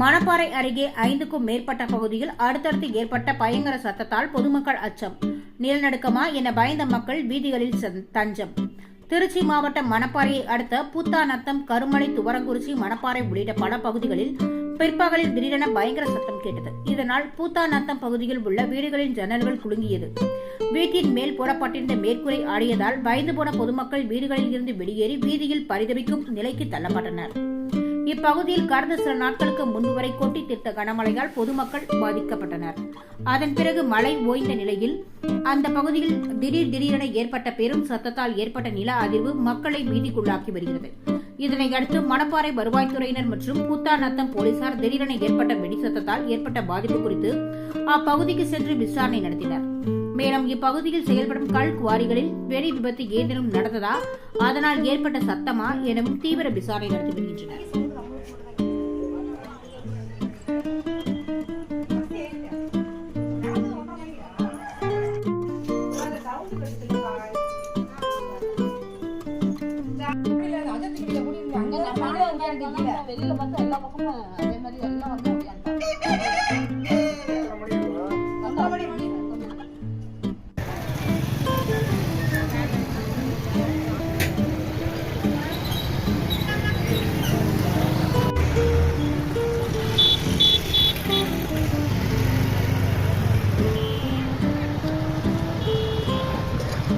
மணப்பாறை அருகே ஐந்துக்கும் மேற்பட்ட பகுதியில் அடுத்தடுத்து ஏற்பட்ட பயங்கர சத்தத்தால் பொதுமக்கள் அச்சம். நிலநடுக்கமா என பயந்த மக்கள் வீதிகளில் தஞ்சம். திருச்சி மாவட்டம் மணப்பாறையை அடுத்த பூத்தாநத்தம் கருமலை துவரங்குறிச்சி மணப்பாறை உள்ளிட்ட பல பகுதிகளில் பிற்பகலில் திடீரென பயங்கர சத்தம் கேட்டது. இதனால் பூத்தாநத்தம் பகுதியில் உள்ள வீடுகளின் ஜன்னல்கள் குலுங்கியது. வீட்டின் மேல் போடப்பட்டிருந்த மேற்கூரை ஆடியதால் பயந்து போன பொதுமக்கள் வீடுகளில் இருந்து வெளியேறி வீதியில் பரிதவிக்கும் நிலைக்கு தள்ளப்பட்டனர். இப்பகுதியில் கடந்த சில நாட்களுக்கு முன்பு வரை கொட்டி தீர்த்த கனமழையால் பொதுமக்கள் பாதிக்கப்பட்டனர். அதன் பிறகு மழை ஓய்ந்த நிலையில் அந்த பகுதியில் திடீர் திடீரென ஏற்பட்ட பெரும் சத்தத்தால் ஏற்பட்ட நில அதிர்வு மக்களை பீதிக்குள்ளாக்கி வருகிறது. இதனையடுத்து மணப்பாறை வருவாய்த்துறையினர் மற்றும் பூத்தாநத்தம் போலீசார் திடீரென ஏற்பட்ட வெடி சத்தத்தால் ஏற்பட்ட பாதிப்பு குறித்து அப்பகுதிக்கு சென்று விசாரணை நடத்தினர். மேலும் இப்பகுதியில் செயல்படும் கல் குவாரிகளில் வெடி விபத்து ஏதேனும் நடந்ததா? அதனால் ஏற்பட்ட சத்தமா? எனவும் தீவிர விசாரணை நடத்தி வருகின்றனர். ada yang dia. Dia lepas tu ada apa kena?